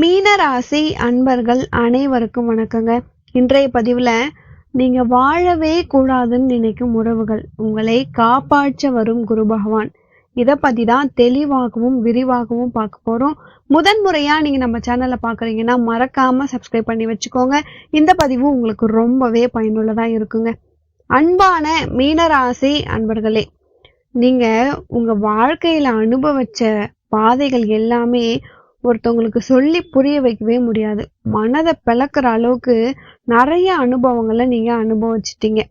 மீனராசி அன்பர்கள் அனைவருக்கும் வணக்கங்க. இன்றைய பதிவில் நீங்கள் வாழவே கூடாதுன்னு நினைக்கும் உறவுகள் உங்களை காப்பாற்ற வரும் குரு பகவான். இதை பற்றி தான் தெளிவாகவும் விரிவாகவும் பார்க்க போகிறோம் முதன் முறையாக நீங்கள் நம்ம சேனலை பார்க்குறீங்கன்னா மறக்காமல் சப்ஸ்கிரைப் பண்ணி வச்சுக்கோங்க. இந்த பதிவு உங்களுக்கு ரொம்பவே பயனுள்ளதாக இருக்குங்க. அன்பான மீனராசி அன்பர்களே நீங்கள் உங்கள் வாழ்க்கையில் அனுபவிச்ச பாதைகள் எல்லாமே ஒருத்தவங்களுக்கு சொல்லி புரிய வைக்கவே முடியாது. மனதை பிளக்குற அளவுக்கு நிறைய அனுபவங்களை நீங்க அனுபவிச்சிட்டீங்க.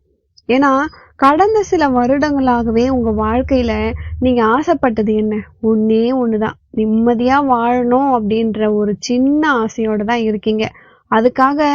ஏன்னா கடந்த சில வருடங்களாகவே உங்க வாழ்க்கையில நீங்க ஆசைப்பட்டது என்ன? ஒன்னே ஒண்ணுதான். நிம்மதியா வாழணும் அப்படின்ற ஒரு சின்ன ஆசையோட தான் இருக்கீங்க. அதுக்காக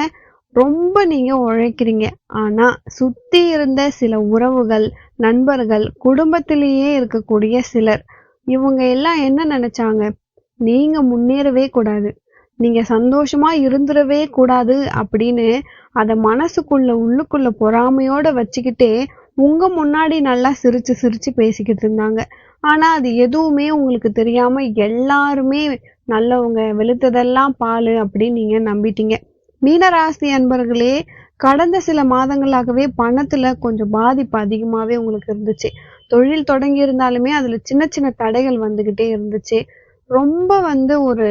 ரொம்ப நீங்க உழைக்கிறீங்க. ஆனா சுத்தி இருந்த சில உறவுகள் நண்பர்கள் குடும்பத்திலேயே இருக்கக்கூடிய சிலர் இவங்க எல்லாம் என்ன நினைச்சாங்க? நீங்க முன்னேறவே கூடாது. நீங்க சந்தோஷமா இருந்துடவே கூடாது அப்படின்னு அதை மனசுக்குள்ள உள்ளுக்குள்ள பொறாமையோட வச்சுக்கிட்டே உங்க முன்னாடி நல்லா சிரிச்சு சிரிச்சு பேசிக்கிட்டு இருந்தாங்க. ஆனா அது எதுவுமே உங்களுக்கு தெரியாம எல்லாருமே நல்லவங்க வெளுத்ததெல்லாம் பால் அப்படின்னு நீங்க நம்பிட்டீங்க. மீனராசி அன்பர்களே கடந்த சில மாதங்களாகவே பணத்துல கொஞ்சம் பாதிப்பு அதிகமாவே உங்களுக்கு இருந்துச்சு. தொழில் தொடங்கி இருந்தாலுமே அதுல சின்ன சின்ன தடைகள் வந்துகிட்டே இருந்துச்சு. ரொம்ப வந்து ஒரு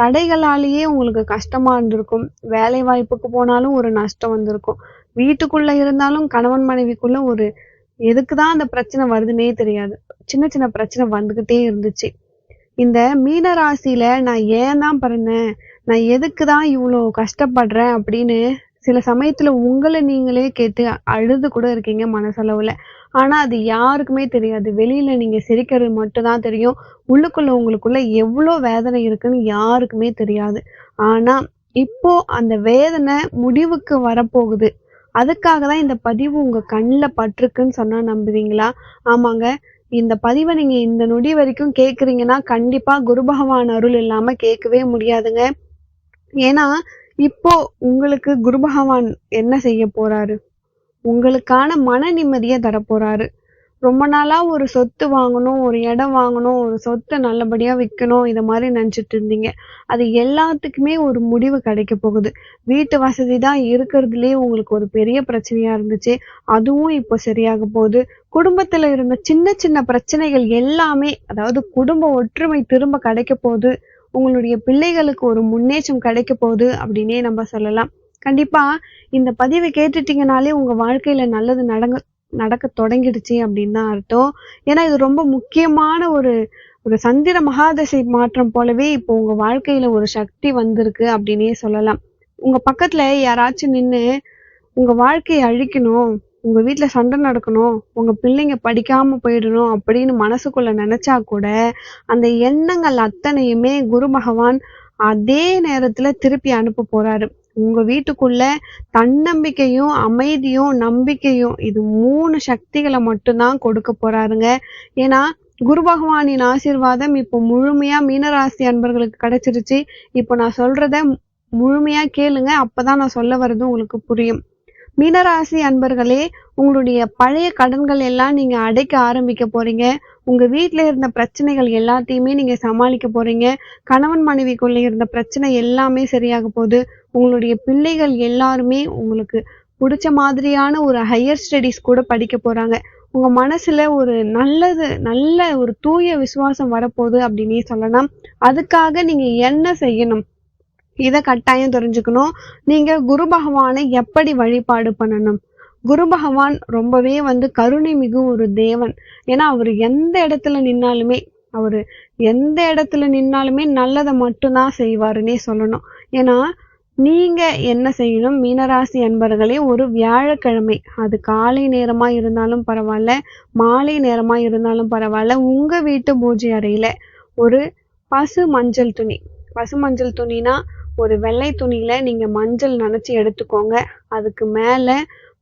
தடைகளாலேயே உங்களுக்கு கஷ்டமா இருந்திருக்கும். வேலை வாய்ப்புக்கு போனாலும் ஒரு நஷ்டம் வந்திருக்கும். வீட்டுக்குள்ள இருந்தாலும் கணவன் மனைவிக்குள்ள ஒரு எதுக்குதான் அந்த பிரச்சனை வருதுன்னே தெரியாது. சின்ன சின்ன பிரச்சனை வந்துகிட்டே இருந்துச்சு. இந்த மீன ராசியில நான் ஏன் தான் பிறந்தேன்? நான் எதுக்கு தான் இவ்வளோ கஷ்டப்படுறேன் அப்படின்னு சில சமயத்துல உங்களை நீங்களே கேட்டு அழுது கூட இருக்கீங்க மனசளவுல. ஆனா அது யாருக்குமே தெரியாது. வெளியில நீங்க சிரிக்கிறது மட்டும்தான் தெரியும். உள்ளுக்குள்ள உங்களுக்குள்ள எவ்வளோ வேதனை இருக்குன்னு யாருக்குமே தெரியாது. ஆனா இப்போ அந்த வேதனை முடிவுக்கு வரப்போகுது. அதுக்காக தான் இந்த பதிவு உங்க கண்ணில் பட்டிருக்குன்னு சொன்னா நம்புவீங்களா? ஆமாங்க. இந்த பதிவை நீங்க இந்த நொடி வரைக்கும் கேட்குறீங்கன்னா கண்டிப்பா குரு பகவான் அருள் இல்லாம கேட்கவே முடியாதுங்க. ஏன்னா இப்போ உங்களுக்கு குரு பகவான் என்ன செய்ய போறாரு? உங்களுக்கான மன நிம்மதியை தரப்போறாரு ரொம்ப நாளா ஒரு சொத்து வாங்கணும் ஒரு இடம் வாங்கணும் ஒரு சொத்தை நல்லபடியா விற்கணும் இதை மாதிரி நினைச்சிட்டு இருந்தீங்க. அது எல்லாத்துக்குமே ஒரு முடிவு கிடைக்க போகுது. வீட்டு வசதி தான் இருக்கிறதுலே உங்களுக்கு ஒரு பெரிய பிரச்சனையா இருந்துச்சு. அதுவும் இப்போ சரியாக போகுது. குடும்பத்துல இருந்த சின்ன சின்ன பிரச்சனைகள் எல்லாமே அதாவது குடும்ப ஒற்றுமை திரும்ப கிடைக்க போகுது. உங்களுடைய பிள்ளைகளுக்கு ஒரு முன்னேற்றம் கிடைக்க போகுது அப்படின்னே நம்ம சொல்லலாம். கண்டிப்பா இந்த பதிவை கேட்டுட்டீங்கனாலே உங்க வாழ்க்கையில நல்லது நடங்க நடக்க தொடங்கிடுச்சு அப்படின்னு தான் அர்த்தம். ஏன்னா இது ரொம்ப முக்கியமான ஒரு ஒரு சந்திர மகாதசை மாற்றம் போலவே இப்போ உங்க வாழ்க்கையில ஒரு சக்தி வந்திருக்கு அப்படின்னே சொல்லலாம். உங்க பக்கத்துல யாராச்சும் நின்று உங்க வாழ்க்கையை அழிக்கணும் உங்க வீட்டில் சண்டை நடக்கணும் உங்க பிள்ளைங்க படிக்காம போயிடணும் அப்படின்னு மனசுக்குள்ள நினைச்சா கூட அந்த எண்ணங்கள் அத்தனையுமே குரு பகவான் அதே நேரத்துல திருப்பி அனுப்ப போறாரு. உங்க வீட்டுக்குள்ள தன்னம்பிக்கையும் அமைதியும் நம்பிக்கையும் இது மூணு சக்திகளை மட்டும்தான் கொடுக்க போறாருங்க. ஏன்னா குரு பகவானின் ஆசீர்வாதம் இப்போ முழுமையா மீனராசி அன்பர்களுக்கு கிடைச்சிருச்சு. இப்போ நான் சொல்றத முழுமையா கேளுங்க அப்பதான் நான் சொல்ல வர்றது உங்களுக்கு புரியும். மீனராசி அன்பர்களே உங்களுடைய பழைய கடன்கள் எல்லாம் நீங்க அடைக்க ஆரம்பிக்க போறீங்க. உங்க வீட்டில் இருந்த பிரச்சனைகள் எல்லாத்தையுமே நீங்க சமாளிக்க போறீங்க. கணவன் மனைவிக்குள்ள இருந்த பிரச்சனை எல்லாமே சரியாக போகுது. உங்களுடைய பிள்ளைகள் எல்லாருமே உங்களுக்கு பிடிச்ச மாதிரியான ஒரு ஹையர் ஸ்டடீஸ் கூட படிக்க போறாங்க. உங்க மனசுல ஒரு நல்லது நல்ல ஒரு தூய விசுவாசம் வரப்போகுது அப்படின்னே சொல்லலாம். அதுக்காக நீங்க என்ன செய்யணும்? இதை கட்டாயம் தெரிஞ்சுக்கணும். நீங்கள் குரு பகவானை எப்படி வழிபாடு பண்ணணும்? குரு பகவான் ரொம்பவே வந்து கருணை மிகு ஒரு தேவன். ஏன்னா அவர் எந்த இடத்துல நின்னாலுமே அவர் எந்த இடத்துல நின்னாலுமே நல்லதை மட்டும்தான் செய்வாருன்னே சொல்லணும். ஏன்னா நீங்க என்ன செய்யணும்? மீனராசி அன்பர்களே ஒரு வியாழக்கிழமை அது காலை நேரமா இருந்தாலும் பரவாயில்ல மாலை நேரமா இருந்தாலும் பரவாயில்ல உங்க வீட்டு பூஜை அறையில ஒரு பசு மஞ்சள் துணி. பசு மஞ்சள் துணினா ஒரு வெள்ளை துணியில நீங்க மஞ்சள் நனைச்சி எடுத்துக்கோங்க. அதுக்கு மேல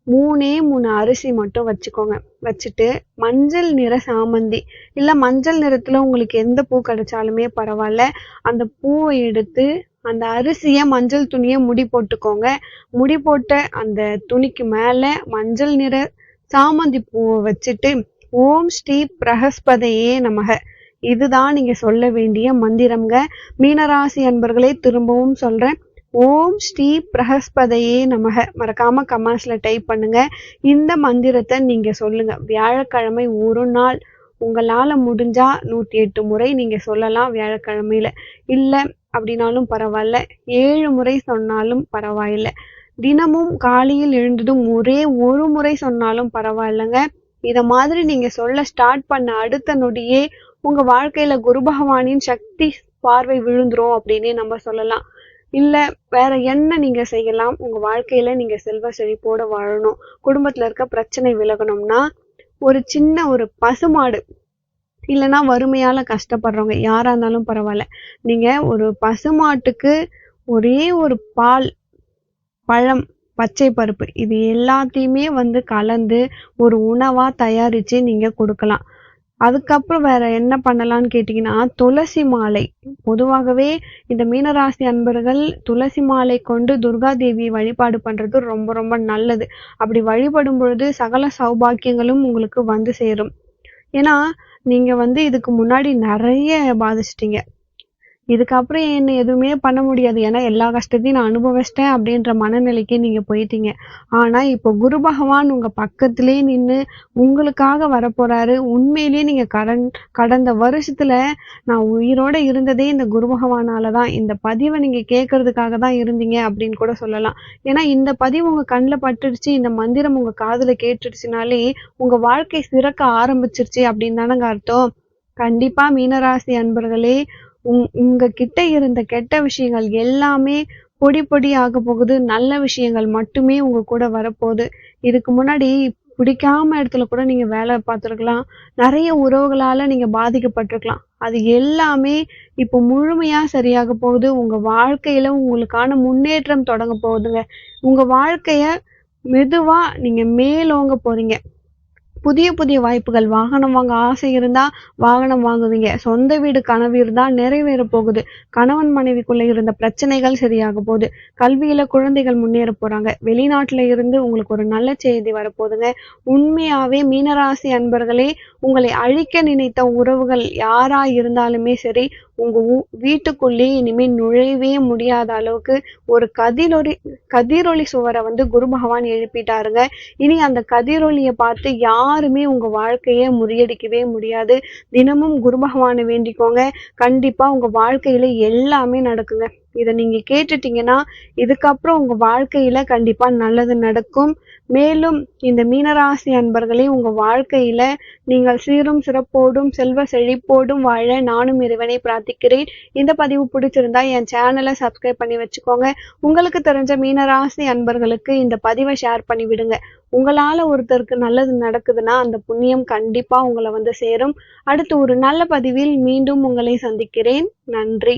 மூணே மூணு அரிசி மட்டும் வச்சுக்கோங்க. வச்சுட்டு மஞ்சள் நிற சாமந்தி. இல்ல மஞ்சள் நிறத்துல உங்களுக்கு எந்த பூ கிடைச்சாலுமே பரவாயில்ல. அந்த பூவை எடுத்து அந்த அரிசிய மஞ்சள் துணியை முடி போட்டுக்கோங்க. முடி போட்ட அந்த துணிக்கு மேல மஞ்சள் நிற சாமந்தி பூவை வச்சுட்டு ஓம் ஸ்ரீ பிரகஸ்பதையே நமக. இதுதான் நீங்க சொல்ல வேண்டிய மந்திரம்ங்க. மீனராசி அன்பர்களே திரும்பவும் சொல்றேன். ஓம் ஸ்ரீ பிரகஸ்பதையே நமக. மறக்காம கமெண்ட்ஸில் டைப் பண்ணுங்க. இந்த மந்திரத்தை நீங்க சொல்லுங்க. வியாழக்கிழமை ஒரு நாள். உங்களால முடிஞ்சா நூற்றி எட்டு முறை நீங்க சொல்லலாம் வியாழக்கிழமையில. இல்ல அப்படின்னாலும் பரவாயில்ல. ஏழு முறை சொன்னாலும் பரவாயில்ல. தினமும் காலையில் எழுந்ததும் ஒரே ஒரு முறை சொன்னாலும் பரவாயில்லைங்க. இதை மாதிரி நீங்க சொல்ல ஸ்டார்ட் பண்ண அடுத்த நொடியே உங்க வாழ்க்கையில குரு பகவானின் சக்தி பார்வை விழுந்துரும் அப்படின்னே நம்ம சொல்லலாம். இல்ல வேற என்ன நீங்க செய்யலாம்? உங்க வாழ்க்கையில நீங்க செல்வ செழிப்போட வாழணும். குடும்பத்துல இருக்க பிரச்சனை விலகணும்னா ஒரு சின்ன ஒரு பசுமாடு இல்லைன்னா வறுமையால கஷ்டப்படுறவங்க யாரா இருந்தாலும் பரவாயில்ல. நீங்க ஒரு பசுமாட்டுக்கு ஒரே ஒரு பால் பழம் பச்சை பருப்பு இது எல்லாத்தையுமே வந்து கலந்து ஒரு உணவா தயாரிச்சு நீங்க கொடுக்கலாம். அதுக்கப்புறம் வேற என்ன பண்ணலாம்னு கேட்டீங்கன்னா துளசி மாலை. பொதுவாகவே இந்த மீனராசி அன்பர்கள் துளசி மாலை கொண்டு துர்கா தேவியை வழிபாடு பண்றது ரொம்ப ரொம்ப நல்லது. அப்படி வழிபடும் பொழுது சகல சௌபாக்கியங்களும் உங்களுக்கு வந்து சேரும். ஏன்னா நீங்க வந்து இதுக்கு முன்னாடி நிறைய பாதிச்சிட்டீங்க. இதுக்கப்புறம் என்ன எதுவுமே பண்ண முடியாது. ஏன்னா எல்லா கஷ்டத்தையும் நான் அனுபவிச்சிட்டேன் அப்படின்ற மனநிலைக்கு நீங்க போயிட்டீங்க. ஆனா இப்போ குரு பகவான் உங்க பக்கத்திலே நின்று உங்களுக்காக வரப்போறாரு. உண்மையிலேயே நீங்க கடன் கடந்த வருஷத்துல நான் உயிரோட இருந்ததே இந்த குரு பகவானால் தான் இந்த பதிவை நீங்கள் கேட்கறதுக்காக தான் இருந்தீங்க அப்படின்னு கூட சொல்லலாம். ஏன்னா இந்த பதிவு உங்க கண்ணில் பட்டுடுச்சு இந்த மந்திரம் உங்க காதில் கேட்டுடுச்சுனாலே உங்க வாழ்க்கை சிறக்க ஆரம்பிச்சிருச்சு அப்படின்னு தானங்க அர்த்தம். கண்டிப்பா மீனராசி அன்பர்களே உங் உங்க கிட்ட இருந்த கெட்ட விஷயங்கள் எல்லாமே பொடி பொடி ஆக போகுது. நல்ல விஷயங்கள் மட்டுமே உங்க கூட வரப்போகுது. இதுக்கு முன்னாடி பிடிக்காம இடத்துல கூட நீங்க வேலை பார்த்துருக்கலாம். நிறைய உறவுகளால நீங்க பாதிக்கப்பட்டிருக்கலாம். அது எல்லாமே இப்போ முழுமையா சரியாக போகுது. உங்க வாழ்க்கையில உங்களுக்கான முன்னேற்றம் தொடங்க போகுதுங்க. உங்க வாழ்க்கைய மெதுவா நீங்க மேலோங்க போறீங்க. புதிய புதிய வாய்ப்புகள் வாகனம் வாங்க ஆசை இருந்தா வாகனம் வாங்குவீங்க. சொந்த வீடு கனவு இருந்தால் நிறைவேற போகுது. கணவன் மனைவிக்குள்ள இருந்த பிரச்சனைகள் சரியாக போகுது. கல்வியில குழந்தைகள் முன்னேற போறாங்க. வெளிநாட்டுல இருந்து உங்களுக்கு ஒரு நல்ல செய்தி வரப்போகுதுங்க. உண்மையாவே மீனராசி அன்பர்களே உங்களை அழிக்க நினைத்த உறவுகள் யாரா இருந்தாலுமே சரி உங்கள் ஊ- வீட்டுக்குள்ளேயே இனிமேல் நுழையவே முடியாத அளவுக்கு ஒரு கதிரொலி கதிரொலி சுவரை வந்து குரு பகவான் எழுப்பிட்டாருங்க. இனி அந்த கதிரொலியை பார்த்து யாருமே உங்கள் வாழ்க்கையை முறியடிக்கவே முடியாது. தினமும் குரு பகவானை வேண்டிக்கோங்க. கண்டிப்பாக உங்கள் வாழ்க்கையில் எல்லாமே நடக்குங்க. இதை நீங்கள் கேட்டுட்டீங்கன்னா இதுக்கப்புறம் உங்கள் வாழ்க்கையில் கண்டிப்பாக நல்லது நடக்கும். மேலும் இந்த மீனராசி அன்பர்களே உங்கள் வாழ்க்கையில் நீங்கள் சீரும் சிறப்போடும் செல்வ செழிப்போடும் வாழ நானும் இறைவனை பிரார்த்திக்கிறேன். இந்த பதிவு பிடிச்சிருந்தா என் சேனலை சப்ஸ்கிரைப் பண்ணி வச்சுக்கோங்க. உங்களுக்கு தெரிஞ்ச மீனராசி அன்பர்களுக்கு இந்த பதிவை ஷேர் பண்ணி விடுங்க. உங்களால் ஒருத்தருக்கு நல்லது நடக்குதுன்னா அந்த புண்ணியம் கண்டிப்பாக உங்களை வந்து சேரும். அடுத்து ஒரு நல்ல பதிவில் மீண்டும் உங்களை சந்திக்கிறேன். நன்றி.